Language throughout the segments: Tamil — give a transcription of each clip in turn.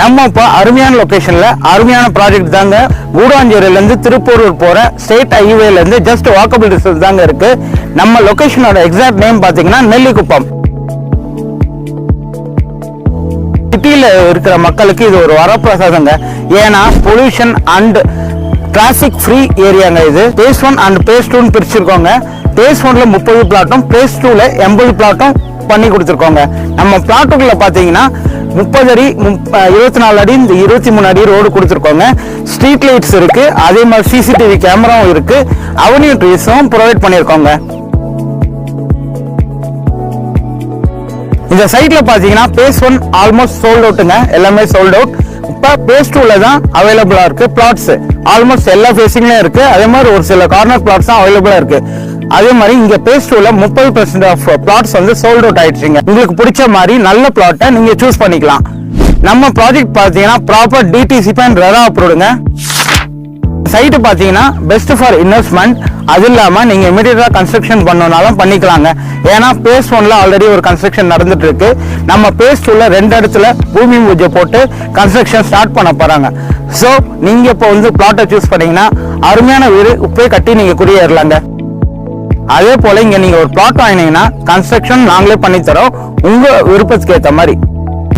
நம்ம இப்போ அருமையான லொக்கேஷனில் அருமையான ப்ராஜெக்ட் தாங்க. கூடாஞ்சேரியிலேருந்து திருப்பூரூர் போற ஸ்டேட் ஹைவேலேருந்து ஜஸ்ட் வாக்கபிள் டிஸ்டன்ஸ் தாங்க இருக்கு. நம்ம லொக்கேஷனோட எக்ஸாக்ட் நேம் பார்த்தீங்கன்னா நெல்லிக்குப்பம். சிட்டியில் இருக்கிற மக்களுக்கு இது ஒரு வரப்பிரசாதங்க. ஏன்னா பொல்யூஷன் அண்ட் டிராஃபிக் ஃப்ரீ ஏரியாங்க இது. பேஸ் ஒன் அண்ட் பேஸ் டூன்னு பிரிச்சிருக்கோங்க. பேஸ் ஒன்ல முப்பது பிளாட்டும் பேஸ் டூல எண்பது பிளாட்டும் பண்ணி கொடுத்துருக்கோங்க. நம்ம பிளாட்டுக்குள்ள பார்த்தீங்கன்னா முப்பது அடி இருபத்தி நாலு அடி இந்த இருபத்தி மூணு அடி ரோடு கொடுத்துருக்கோங்க. ஸ்ட்ரீட் லைட்ஸ் இருக்கு அதே மாதிரி சிசிடிவி கேமராவும் இருக்கு. அவனியூ ட்ரீஸும் ப்ரொவைட் பண்ணியிருக்கோங்க இந்த சைட்ல பார்த்தீங்கன்னா பேஸ் ஒன் ஆல்மோஸ்ட் சோல்ட் அவுட்டுங்க எல்லாமே சோல்ட் அவுட் இப்போ பேஸ் டூல தான் அவைலபிளா இருக்கு பிளாட்ஸ் ஆல்மோஸ்ட் எல்லா ஃபேஸிங்லேயும் இருக்குது அதே மாதிரி ஒரு சில கார்னர் பிளாட்ஸ் தான் அவைலபிளாக இருக்கு. அதே மாதிரி இங்க பேஸ் டூல முப்பது பர்சன்ட் ஆஃப் பிளாட்ஸ் வந்து சோல்ட் அவுட் ஆயிடுச்சுங்க. உங்களுக்கு பிடிச்ச மாதிரி நல்ல பிளாட்டை நீங்க சூஸ் பண்ணிக்கலாம். நம்ம ப்ராஜெக்ட் பாத்தீங்கன்னா ப்ராப்பர் டிடிசி அண்ட் ரெரா அப்ரூவ்டுங்க சைட்டு பார்த்தீங்கன்னா பெஸ்ட் ஃபார் இன்வெஸ்ட்மெண்ட் அது இல்லாமல் நீங்கள் இமீடியட்டாக கன்ஸ்ட்ரக்ஷன் பண்ணனாலும் பண்ணிக்கலாங்க. ஏன்னா பேஸ் ஒன்ல ஆல்ரெடி ஒரு கன்ஸ்ட்ரக்ஷன் நடந்துட்டு இருக்கு நம்ம பேஸ் டூல ரெண்டு இடத்துல பூமி பூஜை போட்டு கன்ஸ்ட்ரக்ஷன் ஸ்டார்ட் பண்ண போறாங்க. ஸோ நீங்கள் இப்போ வந்து பிளாட்டை சூஸ் பண்ணீங்கன்னா அருமையான வீடு இப்போயே கட்டி நீங்கள் குடியேறலாங்க. அதே போல இங்க நீங்க ஒரு பிளாட் வாங்கினீங்கன்னா கன்ஸ்ட்ரக்ஷன் நாங்களே பண்ணி தரோம். உங்க விருப்பத்துக்கு ஏற்ற மாதிரி.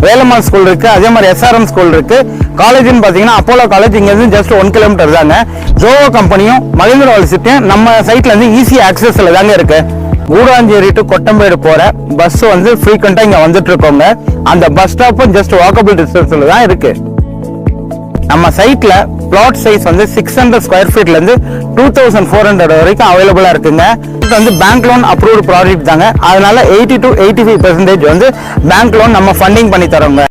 வேலம்மாள் ஸ்கூல் இருக்கு அதே மாதிரி எஸ்ஆர்எம் ஸ்கூல் இருக்கு. காலேஜ்னு பாத்தீங்கன்னா அப்போலோ காலேஜ் இங்க இருந்து ஜஸ்ட் ஒன் கிலோமீட்டர் தாங்க. ஜோவோ கம்பெனியும் மகேந்திர யூனிவர்சிட்டியும் நம்ம சைட்ல இருந்து ஈஸி ஆக்சஸ்ல தாங்க இருக்கு. ஊடாஞ்சேரி டு கொட்டம்பேடு போற பஸ் வந்து ஃப்ரீக்வெண்டா இங்க வந்துட்டு இருக்கோங்க. அந்த பஸ் ஸ்டாப்பும் ஜஸ்ட் வாக்கபிள் டிஸ்டன்ஸ்ல தான் இருக்கு. நம்ம சைட்ல பிளாட் சைஸ் வந்து சிக்ஸ் ஹண்ட்ரட் ஸ்கொயர் ஃபீட்லேருந்து டூ தௌசண்ட் ஃபோர் ஹண்ட்ரட் வரைக்கும் அவைலபிளாக இருக்குங்க. இது வந்து பேங்க் லோன் அப்ரூவ்டு ப்ராஜெக்ட் தாங்க. அதனால eighty to eighty five percentage வந்து பேங்க் லோன் நம்ம ஃபண்டிங் பண்ணி தரோங்க.